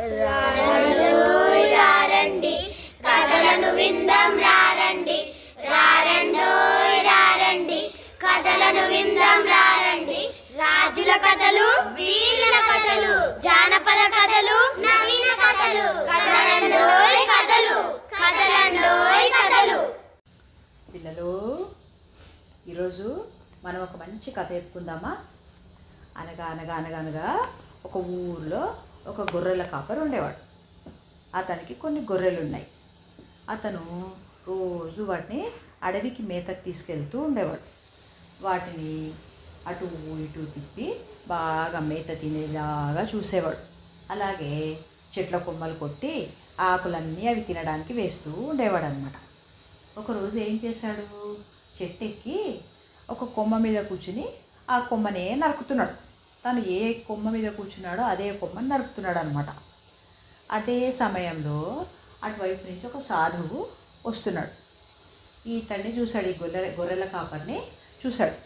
రారండోయ్ రారండి కథలను విందాం రారండి. రారండోయ్ రారండి. కథలను విందాం రారండి. రాజుల కథలు వీరుల కథలు జానపద కథలు నవీన కథలు. కథలండోయ్ కథలు కథలండోయ్ కథలు. పిల్లలు ఈరోజు మనం ఒక మంచి కథ చెప్పుకుందామా? అనగా అనగా అనగా అనగా ఒక ఊర్లో ఒక గొర్రెల కాపరు ఉండేవాడు. అతనికి కొన్ని గొర్రెలు ఉన్నాయి అతను రోజు వాటిని అడవికి మేతకు తీసుకెళ్తూ ఉండేవాడు. వాటిని అటు ఇటు తిప్పి బాగా మేత తినేలాగా చూసేవాడు. అలాగే చెట్ల కొమ్మలు కొట్టి ఆకులన్నీ అవి తినడానికి వేస్తూ ఉండేవాడు అనమాట ఒకరోజు ఏం చేశాడు? చెట్టు ఎక్కి ఒక కొమ్మ మీద కూర్చుని ఆ కొమ్మనే నరుకుతున్నాడు. తను ఏ కొమ్మ మీద కూర్చున్నాడో అదే కొమ్మని నరుపుతున్నాడు అనమాట అదే సమయంలో అటువైపు నుంచి ఒక సాధువు వస్తున్నాడు. ఈ చూశాడు ఈ గొర్రె గొర్రెల కాపర్ని చూశాడు.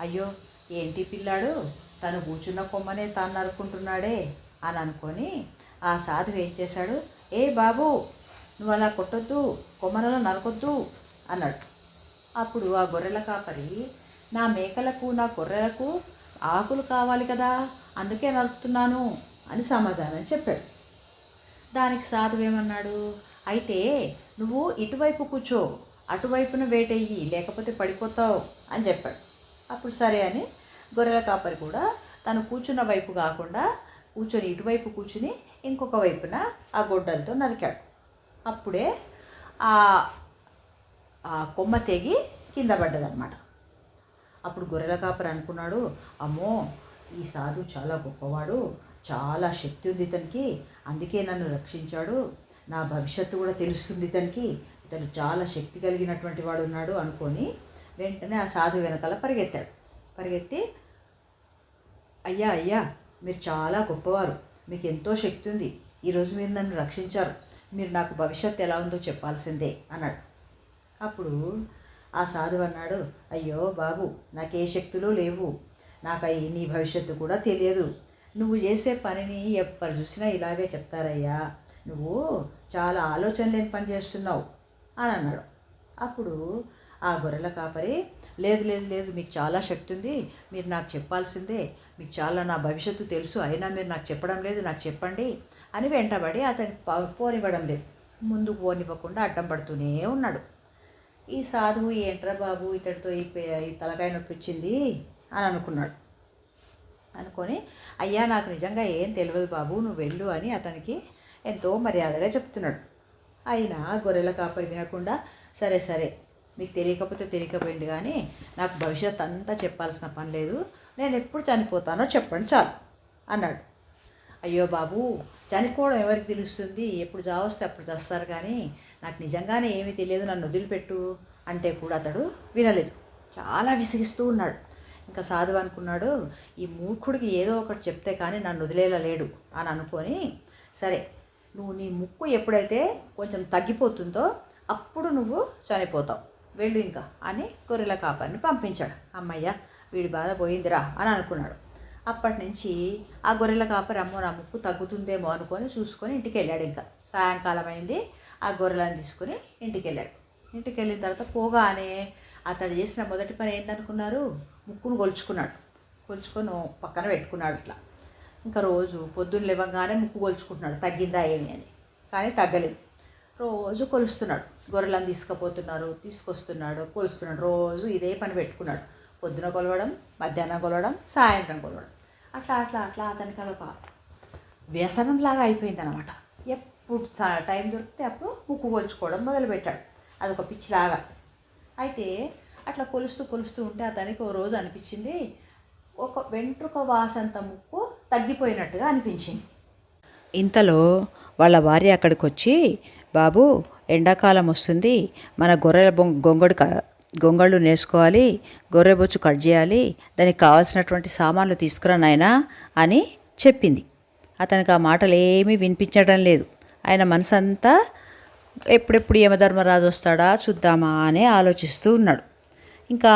అయ్యో ఏంటి పిల్లాడు? తను కూర్చున్న కొమ్మనే తాను నరుక్కుంటున్నాడే అని అనుకొని ఆ సాధువు ఏం చేశాడు? ఏ బాబు నువ్వు అలా కొట్టొద్దు కొమ్మలలో నరకొద్దు అన్నాడు. అప్పుడు ఆ గొర్రెల కాపరి నా మేకలకు నా గొర్రెలకు ఆకులు కావాలి కదా అందుకే నలుపుతున్నాను అని సమాధానం చెప్పాడు. దానికి సాధువు ఏమన్నాడు అయితే నువ్వు ఇటువైపు కూర్చో అటువైపున వేటయ్యి లేకపోతే పడిపోతావు అని చెప్పాడు. అప్పుడు సరే అని గొర్రెల కాపరి కూడా తను కూర్చున్న వైపు కాకుండా కూర్చొని ఇటువైపు కూర్చుని ఇంకొక వైపున ఆ గొడ్డలతో నరికాడు. అప్పుడే ఆ ఆ కొమ్మ తెగి కింద పడ్డదన్నమాట. అప్పుడు గొర్రెల కాపరి అనుకున్నాడు అమ్మో ఈ సాధు చాలా గొప్పవాడు చాలా శక్తి ఉంది ఇతనికి అందుకే నన్ను రక్షించాడు నా భవిష్యత్తు కూడా తెలుస్తుంది ఇతనికి ఇతను చాలా శక్తి కలిగినటువంటి వాడు ఉన్నాడు అనుకొని వెంటనే ఆ సాధు వెనకాల పరిగెత్తాడు. పరిగెత్తి అయ్యా అయ్యా మీరు చాలా గొప్పవారు మీకు ఎంతో శక్తి ఉంది ఈరోజు మీరు నన్ను రక్షించారు మీరు నాకు భవిష్యత్తు ఎలా ఉందో చెప్పాల్సిందే అన్నాడు. అప్పుడు ఆ సాధువు అన్నాడు అయ్యో బాబు నాకే శక్తులు లేవు. నాకు అయి నీ భవిష్యత్తు కూడా తెలియదు. నువ్వు చేసే పనిని ఎవ్వరు చూసినా ఇలాగే చెప్తారయ్యా. నువ్వు చాలా ఆలోచన లేని పని చేస్తున్నావు అని అన్నాడు. అప్పుడు ఆ గొర్రెల కాపరి లేదు లేదు లేదు మీకు చాలా శక్తి ఉంది. మీరు నాకు చెప్పాల్సిందే. మీకు చాలా నా భవిష్యత్తు తెలుసు. అయినా మీరు నాకు చెప్పడం లేదు నాకు చెప్పండి అని వెంటబడి అతని పోనివ్వడం లేదు. ముందుకు పోనివ్వకుండా అడ్డం పడుతూనే ఉన్నాడు. ఈ సాధువు ఏంట్రా బాబు ఇతడితో ఈ తలకాయ నొప్పి వచ్చింది అని అనుకున్నాడు. అనుకొని అయ్యా నాకు నిజంగా ఏం తెలియదు బాబు నువ్వు వెళ్ళు అని అతనికి ఎంతో మర్యాదగా చెప్తున్నాడు. అయినా గొర్రెల కాపరి వినకుండా సరే సరే మీకు తెలియకపోతే తెలియకపోయింది కానీ నాకు భవిష్యత్ అంతా చెప్పాల్సిన పని లేదు. నేను ఎప్పుడు చనిపోతానో చెప్పండి చాలు అన్నాడు. అయ్యో బాబు చనిపోవడం ఎవరికి తెలుస్తుంది? ఎప్పుడు చావస్తే అప్పుడు చేస్తారు కానీ నాకు నిజంగానే ఏమీ తెలియదు నన్ను వదిలిపెట్టు అంటే కూడా అతడు వినలేదు. చాలా విసిగిస్తూ ఉన్నాడు. ఇంకా సాధువు అనుకున్నాడు ఈ మూర్ఖుడికి ఏదో ఒకటి చెప్తే కానీ నన్ను వదిలేలా లేడు అని అనుకొని సరే నువ్వు నీ ముక్కు ఎప్పుడైతే కొంచెం తగ్గిపోతుందో అప్పుడు నువ్వు చనిపోతావు. వెళ్ళు ఇంకా అని గొర్రెల కాపర్ని పంపించాడు. అమ్మయ్య వీడి బాధ పోయిందిరా అని అనుకున్నాడు. అప్పటి నుంచి ఆ గొర్రెల కాపరి అమ్మో నా ముక్కు తగ్గుతుందేమో అనుకొని చూసుకొని ఇంటికి వెళ్ళాడు ఇంకా. సాయంకాలం అయింది ఆ గొర్రెలను తీసుకుని ఇంటికి వెళ్ళాడు ఇంటికి వెళ్ళిన తర్వాత పోగానే అతడు చేసిన మొదటి పని ఏందనుకున్నారు? ముక్కును కొలుచుకున్నాడు కొలుచుకొని పక్కన పెట్టుకున్నాడు ఇట్లా ఇంకా రోజు పొద్దున్న లేవగానే ముక్కు కొలుచుకుంటున్నాడు తగ్గిందా ఏమి అని. కానీ తగ్గలేదు. రోజు కొలుస్తున్నాడు. గొర్రెలను తీసుకుపోతున్నారు తీసుకొస్తున్నాడు కొలుస్తున్నాడు. రోజు ఇదే పని పెట్టుకున్నాడు. పొద్దున కొలవడం మధ్యాహ్నం కొలవడం సాయంత్రం కొలవడం. అట్లా అట్లా అట్లా అతనికి అదొక వ్యసనంలాగా అయిపోయింది అనమాట ఎప్పుడు ఇప్పుడు టైం దొరికితే అప్పుడు ముక్కు కొలుచుకోవడం మొదలుపెట్టాడు. అదొక పిచ్చిలాగా. అయితే అట్లా కొలుస్తూ కొలుస్తూ ఉంటే అతనికి ఓ రోజు అనిపించింది ఒక వెంట్రుక వాసంత ముక్కు తగ్గిపోయినట్టుగా అనిపించింది. ఇంతలో వాళ్ళ భార్య అక్కడికి వచ్చి బాబు ఎండాకాలం వస్తుంది మన గొర్రెల బొం- గొంగడు క- గొంగళ్ళు నేసుకోవాలి గొర్రె బొచ్చు కట్ చేయాలి దానికి కావాల్సినటువంటి సామాన్లు తీసుకురా నాయనా అని చెప్పింది. అతనికి ఆ మాటలు ఏమీ వినిపించడం లేదు. ఆయన మనసంతా ఎప్పుడెప్పుడు యమధర్మరాజు వస్తాడా చూద్దామా అని ఆలోచిస్తూ ఉన్నాడు. ఇంకా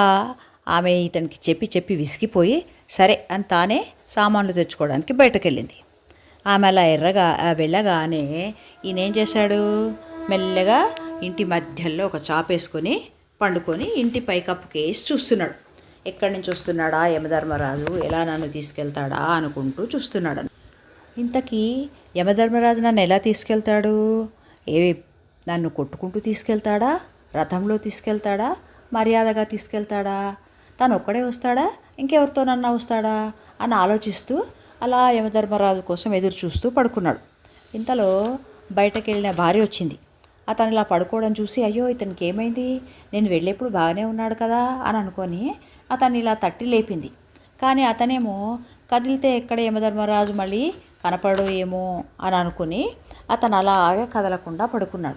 ఆమె ఇతనికి చెప్పి చెప్పి విసిగిపోయి సరే అని తానే సామాన్లు తెచ్చుకోవడానికి బయటకెళ్ళింది. ఆమె అలా ఎర్రగా వెళ్ళగానే ఈయన ఏం చేశాడు? మెల్లగా ఇంటి మధ్యలో ఒక చాపేసుకొని పండుకొని ఇంటి పైకప్పుకి వేసి చూస్తున్నాడు. ఎక్కడి నుంచి వస్తున్నాడా యమధర్మరాజు? ఎలా నన్ను తీసుకెళ్తాడా అనుకుంటూ చూస్తున్నాడు. ఇంతకీ యమధర్మరాజు నన్ను ఎలా తీసుకెళ్తాడు? ఏ నన్ను కొట్టుకుంటూ తీసుకెళ్తాడా? రథంలో తీసుకెళ్తాడా? మర్యాదగా తీసుకెళ్తాడా? తను ఒక్కడే వస్తాడా ఇంకెవరితోనన్నా వస్తాడా? అని ఆలోచిస్తూ అలా యమధర్మరాజు కోసం ఎదురు చూస్తూ పడుకున్నాడు. ఇంతలో బయటకు వెళ్ళిన భార్య వచ్చింది. అతను ఇలా పడుకోవడం చూసి అయ్యో ఇతనికి ఏమైంది? నేను వెళ్ళేప్పుడు బాగానే ఉన్నాడు కదా? అని అనుకొని అతన్ని ఇలా తట్టి లేపింది. కానీ అతనేమో కదిలితే ఎక్కడ యమధర్మరాజు మళ్ళీ కనపడు ఏమో అని అనుకుని అతను అలాగే కదలకుండా పడుకున్నాడు.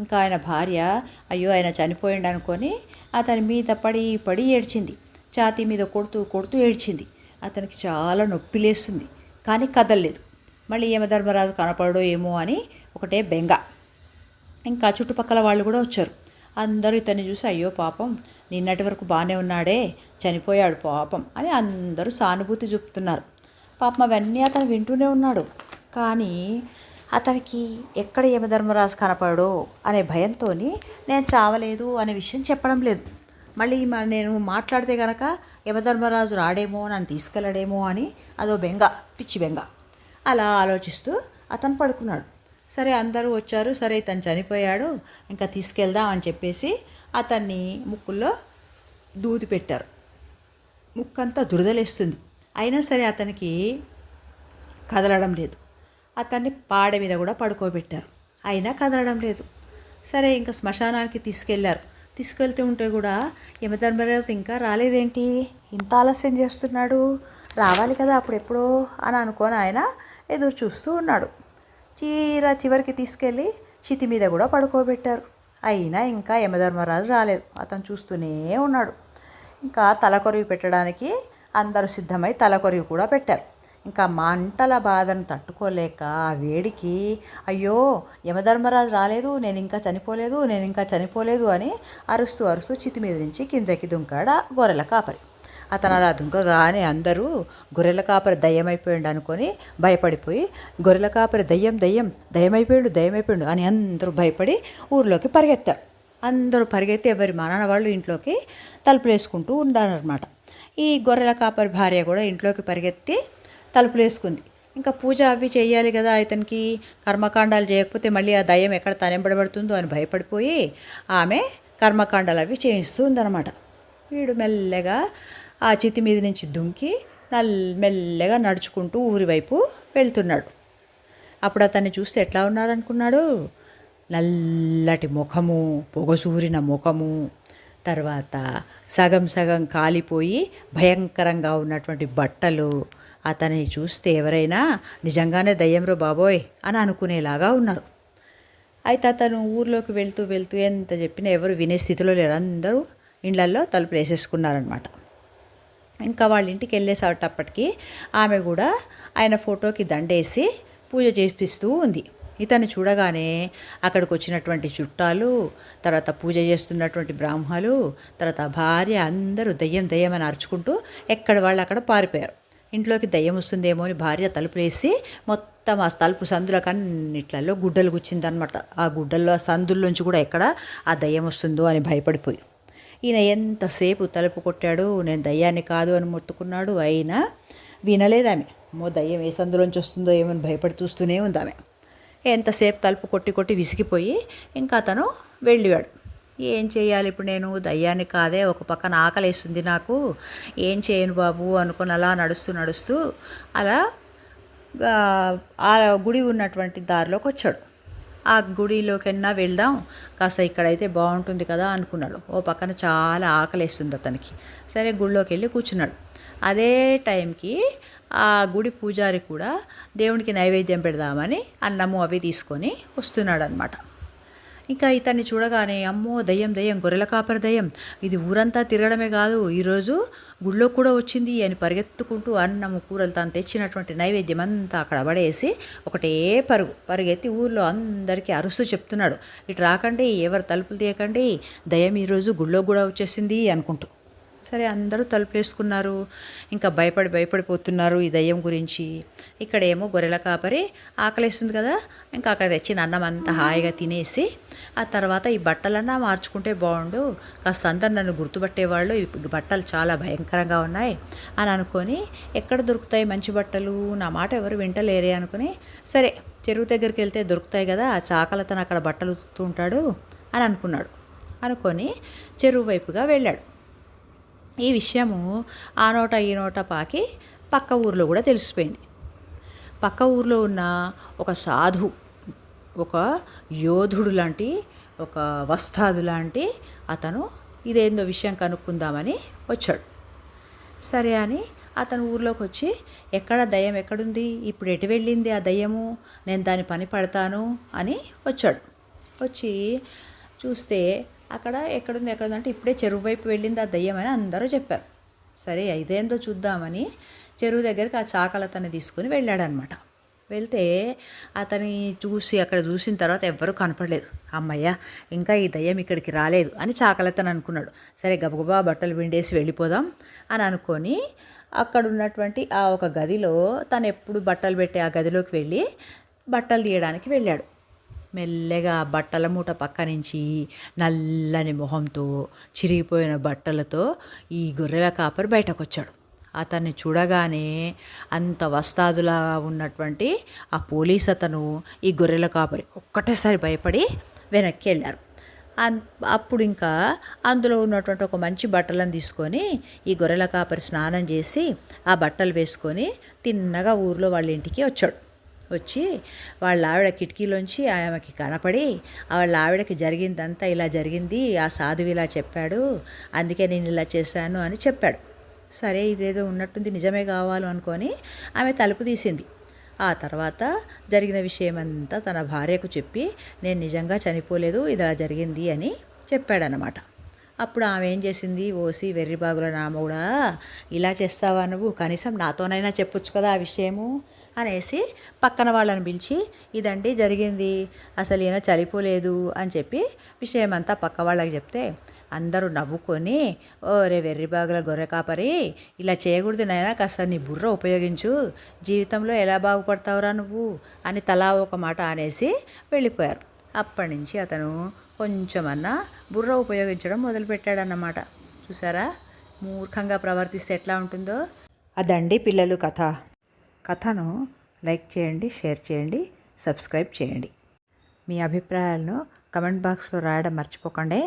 ఇంకా ఆయన భార్య అయ్యో ఆయన చనిపోయిండు అనుకొని అతని మీద పడి పడి ఏడ్చింది. ఛాతీ మీద కొడుతూ కొడుతూ ఏడ్చింది. అతనికి చాలా నొప్పి లేస్తుంది కానీ కదలలేదు. మళ్ళీ యమధర్మరాజు కనపడో ఏమో అని ఒకటే బెంగ. ఇంకా చుట్టుపక్కల వాళ్ళు కూడా వచ్చారు. అందరూ ఇతన్ని చూసి అయ్యో పాపం నిన్నటి వరకు బాగానే ఉన్నాడే చనిపోయాడు పాపం అని అందరూ సానుభూతి చూపుతున్నారు. పాపం అవన్నీ అతను వింటూనే ఉన్నాడు. కానీ అతనికి ఎక్కడ యమధర్మరాజు కనపడో అనే భయంతో నేను చావలేదు అనే విషయం చెప్పడం లేదు. మళ్ళీ మరి నేను మాట్లాడితే గనక యమధర్మరాజు రాడేమో నన్ను తీసుకెళ్ళడేమో అని అదో బెంగ పిచ్చి బెంగ. అలా ఆలోచిస్తూ అతను పడుకున్నాడు. సరే అందరూ వచ్చారు. సరే ఇతను చనిపోయాడు. ఇంకా తీసుకెళ్దాం అని చెప్పేసి అతన్ని ముక్కుల్లో దూది పెట్టారు. ముక్కంతా దురదలేస్తుంది. అయినా సరే అతనికి కదలడం లేదు. అతన్ని పాడ మీద కూడా పడుకోబెట్టారు. అయినా కదలడం లేదు. సరే ఇంకా శ్మశానానికి తీసుకెళ్ళారు. తీసుకెళ్తూ ఉంటే కూడా యమధర్మరాజు ఇంకా రాలేదేంటి? ఇంత ఆలస్యం చేస్తున్నాడు. రావాలి కదా అప్పుడు ఎప్పుడో అని అనుకొని ఆయన ఎదురు చూస్తూ ఉన్నాడు. చీర చివరికి తీసుకెళ్ళి చితి మీద కూడా పడుకోబెట్టారు. అయినా ఇంకా యమధర్మరాజు రాలేదు. అతను చూస్తూనే ఉన్నాడు. ఇంకా తలకొరివి పెట్టడానికి అందరూ సిద్ధమై తలకొరివి కూడా పెట్టారు. ఇంకా మంటల బాధను తట్టుకోలేక ఆ వేడికి అయ్యో యమధర్మరాజు రాలేదు నేను ఇంకా చనిపోలేదు నేను ఇంకా చనిపోలేదు అని అరుస్తూ అరుస్తూ చితి మీద నుంచి కిందకి దుంకాడ గొర్రెల కాపరి. అతను అలా దుంకగానే అందరూ గొర్రెల కాపరి దయ్యమైపోయాడు అనుకొని భయపడిపోయి గొర్రెల కాపరి దయ్యం దయ్యం దయ్యమైపోయాడు దయ్యమైపోయాడు అని అందరూ భయపడి ఊర్లోకి పరిగెత్తారు. అందరూ పరిగెత్తి ఎవరి మానాన్న వాళ్ళు ఇంట్లోకి తలుపులు వేసుకుంటూ ఉన్నారనమాట ఈ గొర్రెల కాపరి భార్య కూడా ఇంట్లోకి పరిగెత్తి తలుపులు వేసుకుంది ఇంకా పూజ అవి చేయాలి కదా ఇతనికి కర్మకాండాలు చేయకపోతే మళ్ళీ ఆ దయ్యం ఎక్కడ తనెంబడబడుతుందో అని భయపడిపోయి ఆమె కర్మకాండాలు అవి చేయిస్తూ ఉందన్నమాట వీడు మెల్లగా ఆ చితి మీద నుంచి దుంకి నల్ మెల్లగా నడుచుకుంటూ ఊరి వైపు వెళ్తున్నాడు. అప్పుడు అతన్ని చూస్తే ఎట్లా ఉన్నారనుకున్నాడు? నల్లటి ముఖము పొగసూరిన ముఖము తర్వాత సగం సగం కాలిపోయి భయంకరంగా ఉన్నటువంటి బట్టలు అతన్ని చూస్తే ఎవరైనా నిజంగానే దయ్యంరో బాబోయ్ అని అనుకునేలాగా ఉన్నారు. అయితే అతను ఊర్లోకి వెళ్తూ వెళ్తూ ఎంత చెప్పినా ఎవరు వినే స్థితిలో లేరు. అందరూ ఇండ్లల్లో తలుపులు వేసేసుకున్నారనమాట ఇంకా వాళ్ళ ఇంటికి వెళ్ళేసేటప్పటికి ఆమె కూడా ఆయన ఫోటోకి దండేసి పూజ చేపిస్తూ ఉంది. ఇతను చూడగానే అక్కడికి వచ్చినటువంటి చుట్టాలు తర్వాత పూజ చేస్తున్నటువంటి బ్రాహ్మలు తర్వాత భార్య అందరూ దయ్యం దయ్యం అని అరుచుకుంటూ ఎక్కడ వాళ్ళు అక్కడ పారిపోయారు. ఇంట్లోకి దయ్యం వస్తుందేమో అని భార్య తలుపులేసి మొత్తం ఆ తలుపు సందులకు అన్నిట్లలో గుడ్డలు గుచ్చిందనమాట ఆ గుడ్డల్లో ఆ సందుల్లోంచి కూడా ఎక్కడ ఆ దయ్యం వస్తుందో అని భయపడిపోయి. ఈయన ఎంతసేపు తలుపు కొట్టాడు నేను దయ్యాన్ని కాదు అని మొత్తుకున్నాడు అయినా వినలేదామె. మో దయ్యం ఏ సందులోంచి వస్తుందో ఏమని భయపడి చూస్తూనే ఉందామె ఎంతసేపు తలుపు కొట్టి కొట్టి విసిగిపోయి ఇంకా అతను వెళ్ళివాడు. ఏం చేయాలి ఇప్పుడు నేను? దయ్యాన్ని కాదే ఒక పక్కన ఆకలేస్తుంది నాకు. ఏం చేయను బాబు అనుకుని అలా నడుస్తూ నడుస్తూ అలా ఆ గుడి ఉన్నటువంటి దారిలోకి వచ్చాడు. ఆ గుడిలోకైనా వెళ్దాం కాస్త ఇక్కడైతే బాగుంటుంది కదా అనుకున్నాడు. ఓ పక్కన చాలా ఆకలేస్తుంది అతనికి. సరే గుడిలోకి వెళ్ళి కూర్చున్నాడు. అదే టైంకి ఆ గుడి పూజారి కూడా దేవునికి నైవేద్యం పెడదామని అన్నము అవి తీసుకొని వస్తున్నాడు అనమాట ఇంకా ఇతన్ని చూడగానే అమ్మో దయ్యం దయ్యం గొర్రెల కాపరి దయ్యం ఇది ఊరంతా తిరగడమే కాదు ఈరోజు గుళ్ళో కూడా వచ్చింది అని పరిగెత్తుకుంటూ అన్నము కూరలు తాను తెచ్చినటువంటి నైవేద్యం అంతా అక్కడ పడేసి ఒకటే పరుగు పరుగెత్తి ఊర్లో అందరికీ అరుస్తూ చెప్తున్నాడు. ఇటు రాకండి ఎవరు తలుపులు తీయకండి దయ్యం ఈరోజు గుళ్ళో కూడా వచ్చేసింది అనుకుంటూ. సరే అందరూ తలుపులేసుకున్నారు ఇంకా భయపడి భయపడిపోతున్నారు ఈ దయ్యం గురించి. ఇక్కడేమో గొర్రెల కాపరి ఆకలేస్తుంది కదా. ఇంకా అక్కడ తెచ్చిన అన్నం అంతా హాయిగా తినేసి ఆ తర్వాత ఈ బట్టలన్నా మార్చుకుంటే బాగుండు. కాస్త అందరు నన్ను గుర్తుపట్టేవాళ్ళు. ఈ బట్టలు చాలా భయంకరంగా ఉన్నాయి అని అనుకొని ఎక్కడ దొరుకుతాయి మంచి బట్టలు? నా మాట ఎవరు వింటలేరే అనుకుని సరే చెరువు దగ్గరికి వెళ్తే దొరుకుతాయి కదా ఆ చాకలతను అక్కడ బట్టలు ఉతుకుతూ ఉంటాడు అని అనుకున్నాడు. అనుకొని చెరువు వైపుగా వెళ్ళాడు. ఈ విషయము ఆ నోట ఈ నోట పాకి పక్క ఊర్లో కూడా తెలిసిపోయింది. పక్క ఊర్లో ఉన్న ఒక సాధు ఒక యోధుడు లాంటి ఒక వస్తాదు లాంటి అతను ఇదేందో విషయం కనుక్కుందామని వచ్చాడు. సరే అని అతను ఊర్లోకి వచ్చి ఎక్కడ దయ్యం ఎక్కడుంది? ఇప్పుడు ఎటు వెళ్ళింది ఆ దయ్యము? నేను దాని పని పడతాను అని వచ్చాడు. వచ్చి చూస్తే అక్కడ ఎక్కడుంది ఎక్కడుంది అంటే ఇప్పుడే చెరువు వైపు వెళ్ళింది ఆ దయ్యం అని అందరూ చెప్పారు. సరే ఇదేందో చూద్దామని చెరువు దగ్గరికి ఆ చాకలతని తీసుకుని వెళ్ళాడనమాట. వెళ్తే అతని చూసి అక్కడ చూసిన తర్వాత ఎవ్వరూ కనపడలేదు. అమ్మయ్య ఇంకా ఈ దయ్యం ఇక్కడికి రాలేదు అని చాకలతను అనుకున్నాడు. సరే గబగబా బట్టలు విండేసి వెళ్ళిపోదాం అని అనుకొని అక్కడ ఉన్నటువంటి ఆ ఒక గదిలో తను ఎప్పుడు బట్టలు పెట్టే ఆ గదిలోకి వెళ్ళి బట్టలు తీయడానికి వెళ్ళాడు. మెల్లగా బట్టల మూట పక్క నుంచి నల్లని మొహంతో చిరిగిపోయిన బట్టలతో ఈ గొర్రెల కాపరి బయటకు వచ్చాడు అతన్ని చూడగానే అంత వస్తాదులా ఉన్నటువంటి ఆ పోలీస్ అతను ఈ గొర్రెల కాపరి ఒక్కటేసారి భయపడి వెనక్కి వెళ్ళారు. అన్- అప్పుడు ఇంకా అందులో ఉన్నటువంటి ఒక మంచి బట్టలను తీసుకొని ఈ గొర్రెల కాపరి స్నానం చేసి ఆ బట్టలు వేసుకొని తిన్నగా ఊర్లో వాళ్ళ ఇంటికి వచ్చాడు. వచ్చి వాళ్ళ ఆవిడ కిటికీలోంచి ఆమెకి కనపడి వాళ్ళ ఆవిడకి జరిగిందంతా ఇలా జరిగింది ఆ సాధువు ఇలా చెప్పాడు అందుకే నేను ఇలా చేశాను అని చెప్పాడు. సరే ఇదేదో ఉన్నట్టుంది నిజమే కావాలి అనుకొని ఆమె తలుపు తీసింది. ఆ తర్వాత జరిగిన విషయం అంతా తన భార్యకు చెప్పి నేను నిజంగా చనిపోలేదు ఇది అలా జరిగింది అని చెప్పాడనమాట అప్పుడు ఆమె ఏం చేసింది ఓసి వెర్రిబాగుల కూడా ఇలా చేస్తావా నువ్వు? కనీసం నాతోనైనా చెప్పొచ్చు కదా ఆ విషయము. అనేసి పక్కన వాళ్ళని పిలిచి ఇదండి జరిగింది అసలు ఈయన చలిపోలేదు అని చెప్పి విషయమంతా పక్క వాళ్ళకి చెప్తే అందరూ నవ్వుకొని ఓరే వెర్రిబాగుల గొర్రె కాపరి ఇలా చేయకూడదు నైనా కాస్త నీ బుర్ర ఉపయోగించు జీవితంలో ఎలా బాగుపడతావురా నువ్వు అని తలా ఒక మాట అనేసి వెళ్ళిపోయారు. అప్పటి నుంచి అతను కొంచెమన్నా బుర్ర ఉపయోగించడం మొదలుపెట్టాడన్నమాట. చూసారా? మూర్ఖంగా ప్రవర్తిస్తే ఎట్లా ఉంటుందో? అదండి పిల్లలు కథ. కథను లైక్ చేయండి షేర్ చేయండి సబ్స్క్రైబ్ చేయండి. మీ అభిప్రాయాలను కమెంట్ బాక్స్లో రాయడం మర్చిపోకండి.